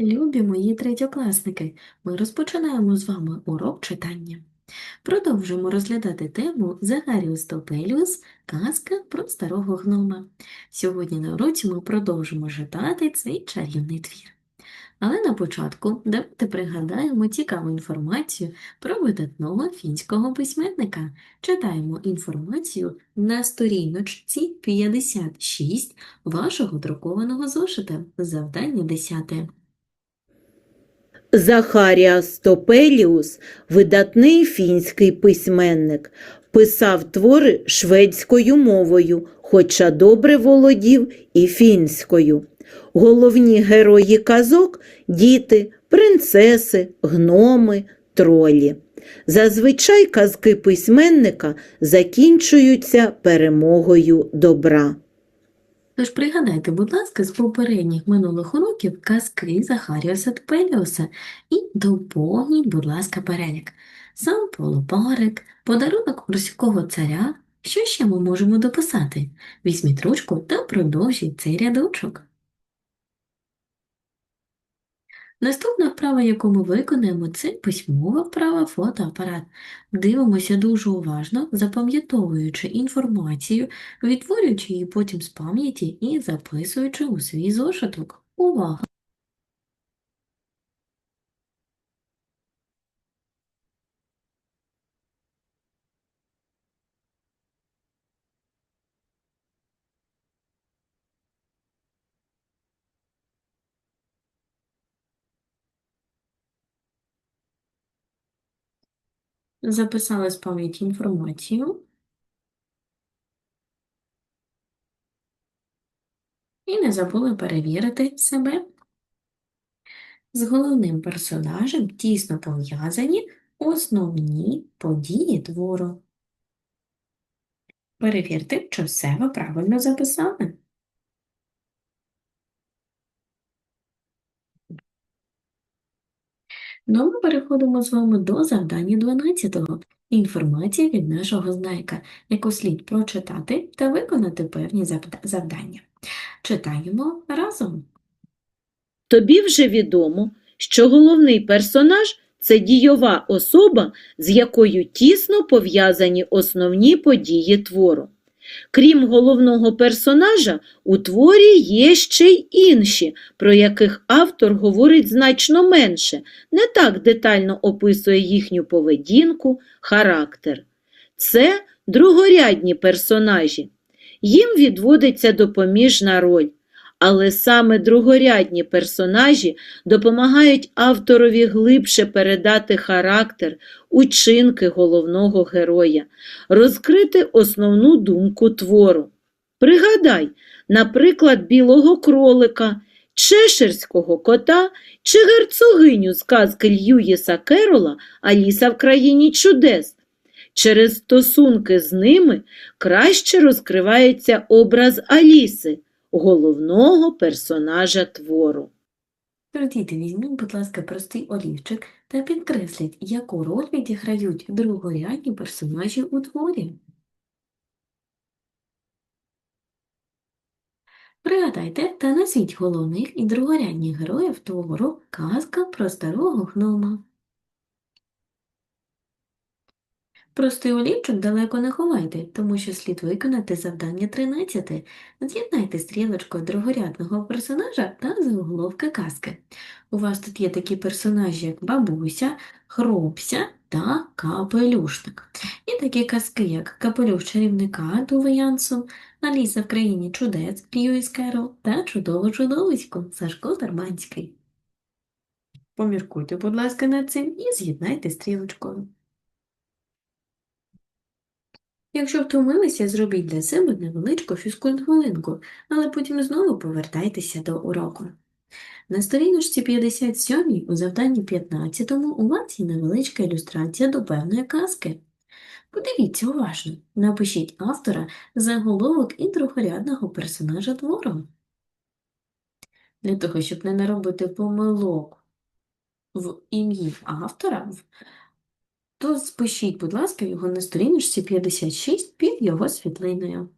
Любі мої третьокласники, ми розпочинаємо з вами урок читання. Продовжуємо розглядати тему Загаріус Топеліус Казка про старого гнома. Сьогодні на уроці ми продовжимо читати цей чарівний твір. Але на початку давайте пригадаємо цікаву інформацію про видатного фінського письменника. Читаємо інформацію на сторіночці 56 вашого друкованого зошита. Завдання 10. Захаріас Топеліус, видатний фінський письменник, писав твори шведською мовою, хоча добре володів і фінською. Головні герої казок діти, принцеси, гноми, тролі. Зазвичай казки письменника закінчуються перемогою добра. Тож пригадайте, будь ласка, з попередніх минулих уроків казки Захаріуса Тпеліуса і доповніть, будь ласка, перелік. Сам полупарик, подарунок морського царя. Що ще ми можемо дописати? Візьміть ручку та продовжіть цей рядочок. Наступна вправа, яку ми виконаємо, це письмова вправа фотоапарат. Дивимося дуже уважно, запам'ятовуючи інформацію, відтворюючи її потім з пам'яті і записуючи у свій зошиток. Увага! Записали з пам'яті інформацію. І не забули перевірити себе. З головним персонажем тісно пов'язані основні події твору. Перевірте, чи все ви правильно записали. Ну, ми переходимо з вами до завдання 12-го. Інформація від нашого знайка, яку слід прочитати та виконати певні завдання. Читаємо разом. Тобі вже відомо, що головний персонаж це дійова особа, з якою тісно пов'язані основні події твору. Крім головного персонажа, у творі є ще й інші, про яких автор говорить значно менше, не так детально описує їхню поведінку, характер. Це другорядні персонажі. Їм відводиться допоміжна роль. Але саме другорядні персонажі допомагають авторові глибше передати характер, учинки головного героя, розкрити основну думку твору. Пригадай, наприклад, білого кролика, чеширського кота чи герцогиню з казки Льюіса Керола Аліса в країні чудес. Через стосунки з ними краще розкривається образ Аліси головного персонажа твору. Діти, візьміть, будь ласка, простий олівчик та підкресліть, яку роль відіграють другорядні персонажі у творі. Пригадайте та назвіть головних і другорядних героїв твору «Казка про старого гнома». Простий олівчик далеко не ховайте, тому що слід виконати завдання 13. З'єднайте стрілочкою другорядного персонажа та заголовки казки. У вас тут є такі персонажі, як бабуся, хробся та капелюшник. І такі казки, як Капелюш чарівника Туве Янсон, Аліса в країні чудес Льюіс Керол та Чудове чудовисько Сашко Тарманський. Поміркуйте, будь ласка, над цим і з'єднайте стрілочкою. Якщо втомилися, зробіть для себе невеличку фізкульт-хвилинку, але потім знову повертайтеся до уроку. На сторіночці 57 у завданні 15 у вас є невеличка ілюстрація до певної казки. Подивіться уважно, напишіть автора, заголовок і другорядного персонажа твору. Для того, щоб не наробити помилок в ім'ї автора, то спишіть, будь ласка, його на сторіночці 56 під його світлиною.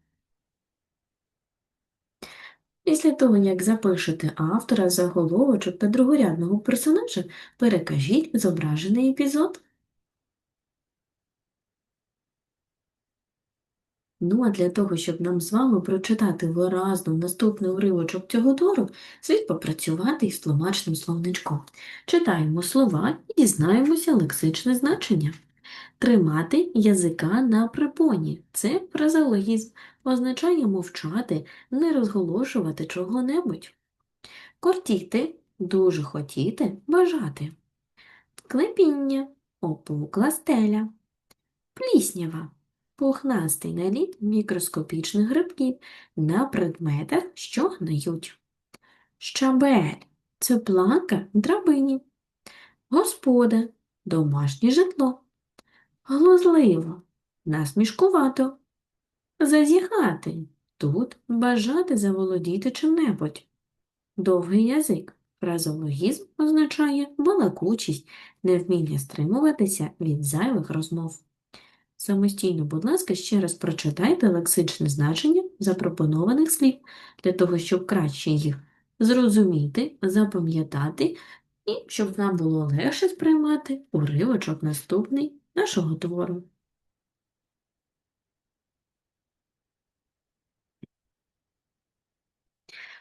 Після того, як запишете автора, заголовочок та другорядного персонажа, перекажіть зображений епізод. Ну, а для того, щоб нам з вами прочитати виразно наступний уривочок цього твору, слід попрацювати із тлумачним словничком. Читаємо слова і дізнаємося лексичне значення. Тримати язика на припоні – це фразеологізм, означає мовчати, не розголошувати чого-небудь. Кортіти – дуже хотіти, бажати. Клепіння – опукла стеля. Пліснява – пухнастий наліт мікроскопічних грибків на предметах, що гниють. Щабель – це планка драбині. Господа – домашнє житло. Глузливо – насмішкувато. Зазіхати – тут бажати заволодіти чим-небудь. Довгий язик – фразеологізм означає балакучість, невміння стримуватися від зайвих розмов. Самостійно, будь ласка, ще раз прочитайте лексичне значення запропонованих слів, для того, щоб краще їх зрозуміти, запам'ятати і щоб нам було легше сприймати уривочок наступний нашого твору.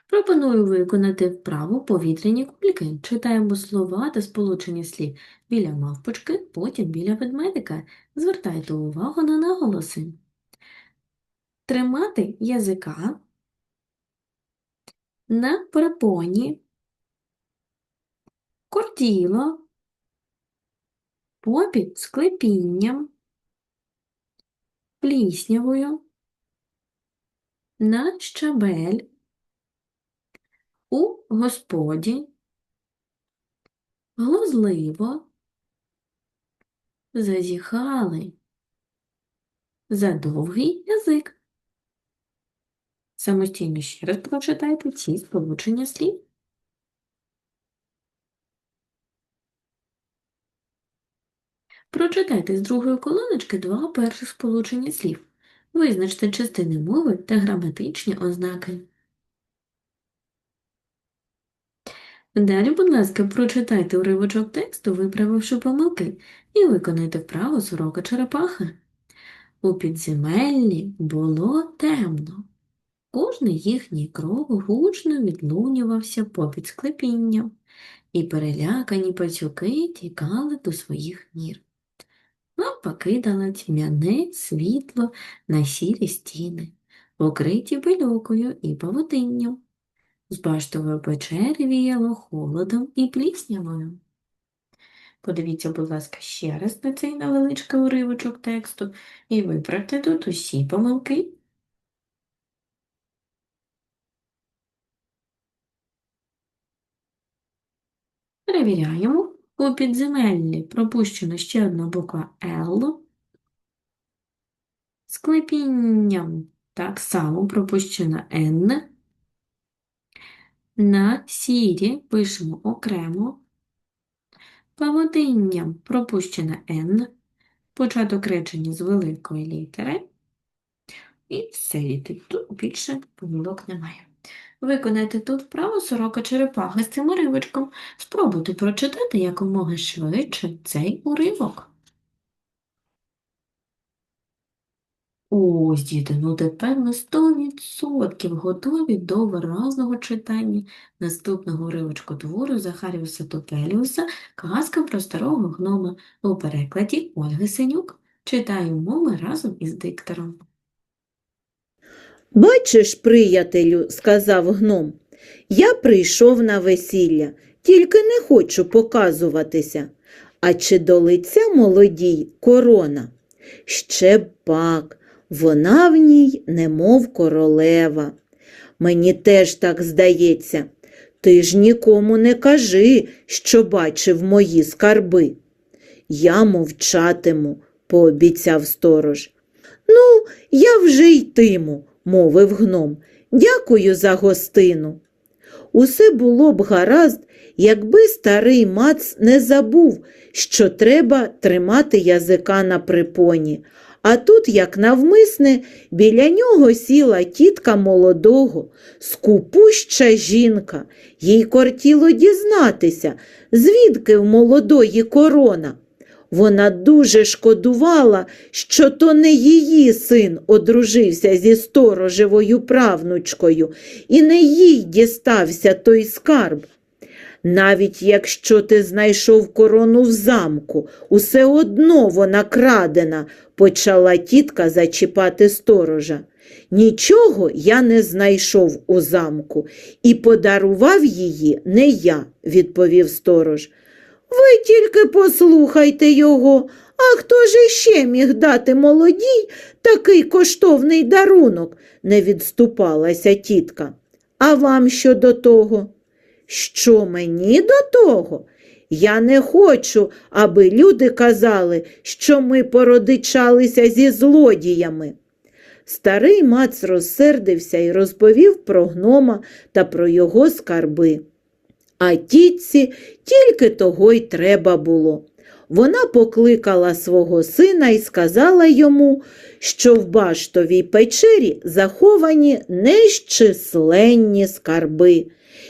Пропоную виконати вправу повітряні кульки. Читаємо слова та сполучення слів біля мавпочки, потім біля ведмедика. Звертайте увагу на наголоси. Тримати язика на припоні, кортіло, попід склепінням, пліснявою, на щабель, у господі, глузливо, зазіхали, за довгий язик. Самостійно ще раз прочитайте ці сполучення слів. Прочитайте з другої колоночки два перших сполучення слів. Визначте частини мови та граматичні ознаки. Далі, будь ласка, прочитайте уривочок тексту, виправивши помилки, і виконайте вправу з урока черепахи. У підземеллі було темно. Кожний їхній крок гучно відлунювався попід склепінням, і перелякані пацюки тікали до своїх нір. Лампа кидала тьмяне світло на сірі стіни, покриті пилюкою і павутинням. З баштової печери віяло холодом і пліснявою. Подивіться, будь ласка, ще раз на цей невеличкий уривочок тексту і виправте тут усі помилки. Перевіряємо. У підземеллі пропущена ще одна буква Л. З клепінням так само пропущена Н. На сірі пишемо окремо. Павутинням пропущена Н. Початок речення з великої літери. І все, діти, тут більше помилок немає. Виконайте тут вправу сорока черепаха з цим уривочком. Спробуйте прочитати якомога швидше цей уривок. Ось, діти, ну тепер на 100% готові до виразного читання наступного уривочку твору Захаріуса Топеліуса «Казка про старого гнома» у перекладі Ольги Синюк. Читаємо ми разом із диктором. Бачиш, приятелю, сказав гном, я прийшов на весілля, тільки не хочу показуватися. А чи до лиця молодій корона? Ще пак, вона в ній немов королева. Мені теж так здається. Ти ж нікому не кажи, що бачив мої скарби. Я мовчатиму, пообіцяв сторож. Ну, я вже йтиму, мовив гном. Дякую за гостину. Усе було б гаразд, якби старий мац не забув, що треба тримати язика на припоні, А тут, як навмисне, біля нього сіла тітка молодого, скупуща жінка. Їй кортіло дізнатися, звідки в молодої корона. Вона дуже шкодувала, що то не її син одружився зі сторожевою правнучкою, і не їй дістався той скарб. Навіть якщо ти знайшов корону в замку, усе одно вона крадена, почала тітка зачіпати сторожа. Нічого я не знайшов у замку, і подарував її не я, відповів сторож. Ви тільки послухайте його, а хто ж іще міг дати молодій такий коштовний дарунок, не відступалася тітка. А вам що до того? Що мені до того? Я не хочу, аби люди казали, що ми породичалися зі злодіями. Старий мац розсердився і розповів про гнома та про його скарби. А тітці тільки того й треба було. Вона покликала свого сина і сказала йому, що в баштовій печері заховані нещисленні скарби,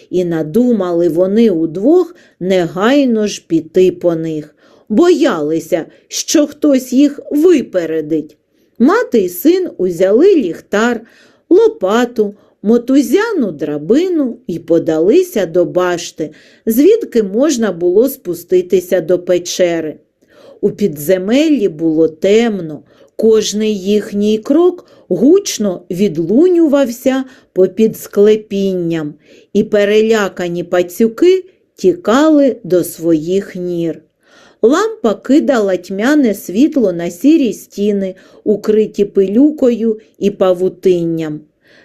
і надумали вони удвох негайно ж піти по них, боялися, що хтось їх випередить. Мати й син узяли ліхтар, лопату, мотузяну драбину і подалися до башти, звідки можна було спуститися до печери. У підземеллі було темно, кожний їхній крок гучно відлунювався попід склепінням, і перелякані пацюки тікали до своїх нір. Лампа кидала тьмяне світло на сірі стіни, укриті пилюкою і павутинням.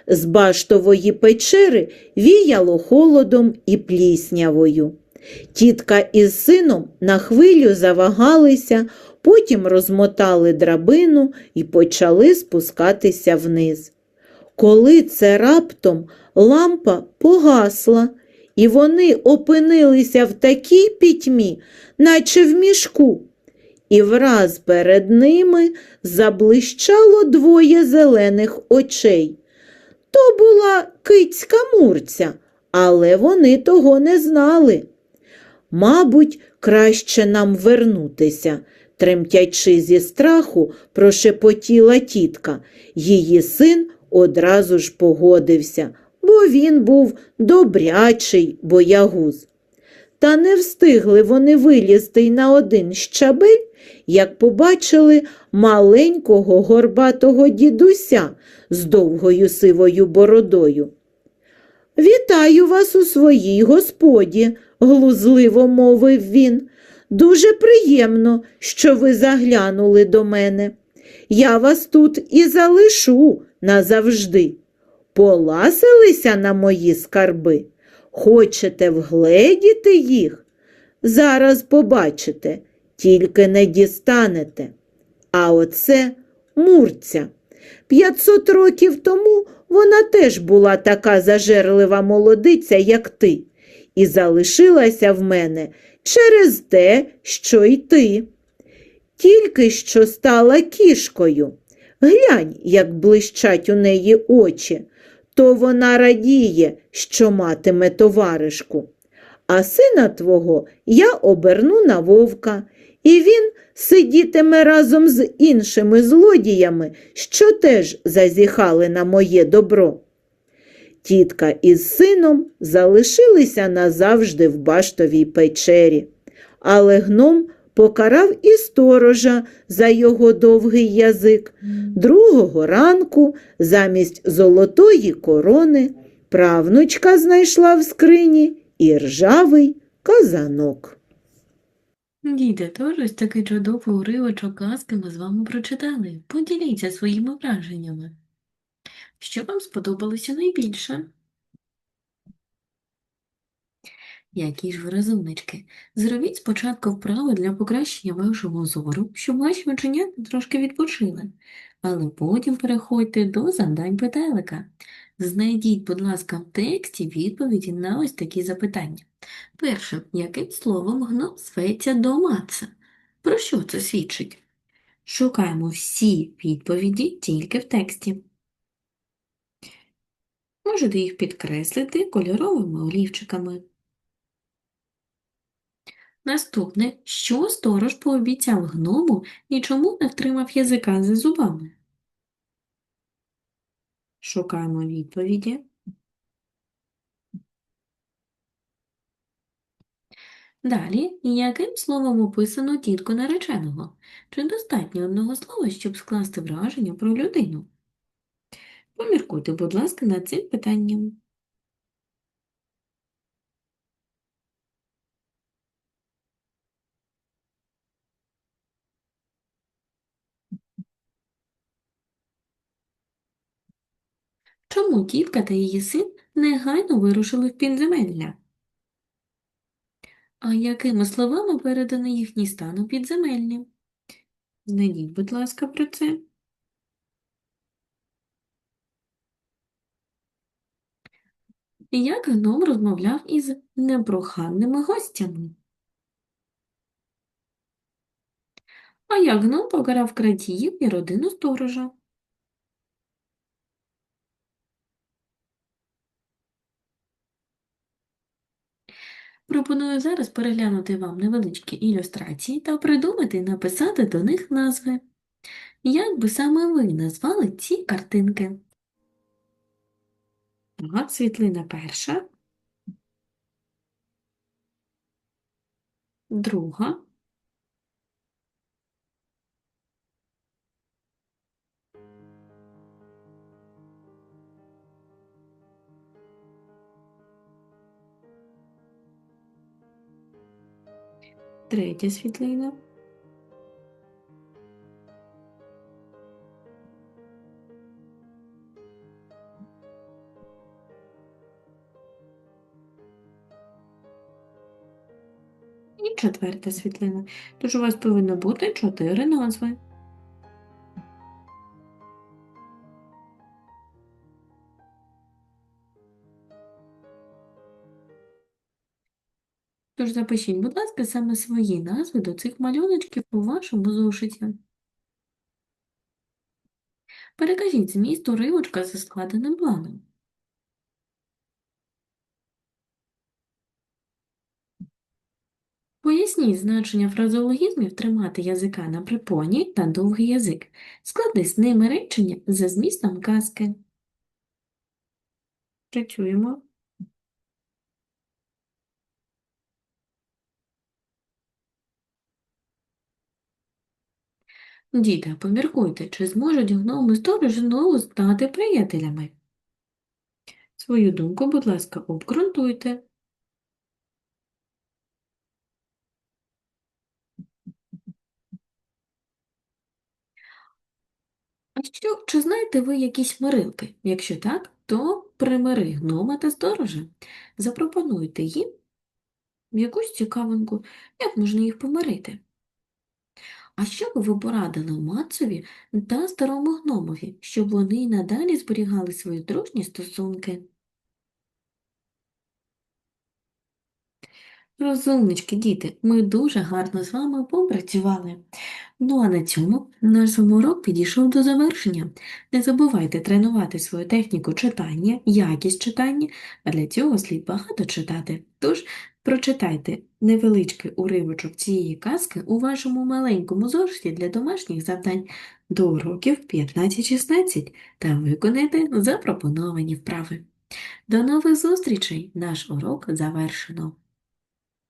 З баштової печери віяло холодом і пліснявою. Тітка із сином на хвилю завагалися, потім розмотали драбину і почали спускатися вниз. Коли це раптом лампа погасла, і вони опинилися в такій пітьмі, наче в мішку, і враз перед ними заблищало двоє зелених очей. То була кицька мурця, але вони того не знали. Мабуть, краще нам вернутися, тремтячи зі страху, прошепотіла тітка. Її син одразу ж погодився, бо він був добрячий боягуз. Та не встигли вони вилізти й на один щабель, як побачили маленького горбатого дідуся з довгою сивою бородою. Вітаю вас у своїй господі, глузливо мовив він. Дуже приємно, що ви заглянули до мене. Я вас тут і залишу назавжди. Поласилися на мої скарби. Хочете вгледіти їх? Зараз побачите, тільки не дістанете. А оце мурця. П'ятсот років тому вона теж була така зажерлива молодиця, як ти, і залишилася в мене через те, що й ти. Тільки що стала кішкою. Глянь, як блищать у неї очі, то вона радіє, що матиме товаришку. А сина твого я оберну на вовка, і він сидітиме разом з іншими злодіями, що теж зазіхали на моє добро. Тітка із сином залишилися назавжди в баштовій печері, але гном покарав і сторожа за його довгий язик. Другого ранку замість золотої корони правнучка знайшла в скрині і ржавий казанок. Діти, тож ось такий чудовий уривочок казки ми з вами прочитали. Поділіться своїми враженнями. Що вам сподобалося найбільше? Які ж ви розумнички. Зробіть спочатку вправи для покращення вашого зору, щоб ваші оченята трошки відпочили, але потім переходьте до завдань петелика. Знайдіть, будь ласка, в тексті відповіді на ось такі запитання. Перше, яким словом гном зветься до Маца? Про що це свідчить? Шукаємо всі відповіді тільки в тексті. Можете їх підкреслити кольоровими олівчиками. Наступне, що сторож пообіцяв гному і чому не втримав язика за зубами? Шукаємо відповіді. Далі, яким словом описано тітку нареченого? Чи достатньо одного слова, щоб скласти враження про людину? Поміркуйте, будь ласка, над цим питанням. Чому тітка та її син негайно вирушили в підземелля? А якими словами передано їхній стан у підземеллі? Знайдіть, будь ласка, про це. Як гном розмовляв із непроханними гостями? А як гном покарав крадіїв і родину сторожа? Пропоную зараз переглянути вам невеличкі ілюстрації та придумати і написати до них назви. Як би саме ви назвали ці картинки? Так, світлина перша. Друга. Третя світлина. Четверта світлина. Тож у вас повинно бути чотири назви. Тож запишіть, будь ласка, саме свої назви до цих малюночків у вашому зошиті. Перекажіть зміст уривочка за складеним планом. Поясніть значення фразеологізмів тримати язика на припоні та довгий язик. Склади з ними речення за змістом казки. Працюємо. Діти, поміркуйте, чи зможуть гноми сторож знову стати приятелями? Свою думку, будь ласка, обґрунтуйте. Що, чи знаєте ви якісь мирилки? Якщо так, то примири гнома та сторожа. Запропонуйте їм якусь цікавинку, як можна їх помирити. А що б ви порадили Мацові та старому гномові, щоб вони й надалі зберігали свої дружні стосунки? Розумнички, діти, ми дуже гарно з вами попрацювали. Ну а на цьому наш урок підійшов до завершення. Не забувайте тренувати свою техніку читання, якість читання, а для цього слід багато читати. Тож прочитайте невеличкий уривочок цієї казки у вашому маленькому зошиті для домашніх завдань до уроків 15-16 та виконайте запропоновані вправи. До нових зустрічей! Наш урок завершено.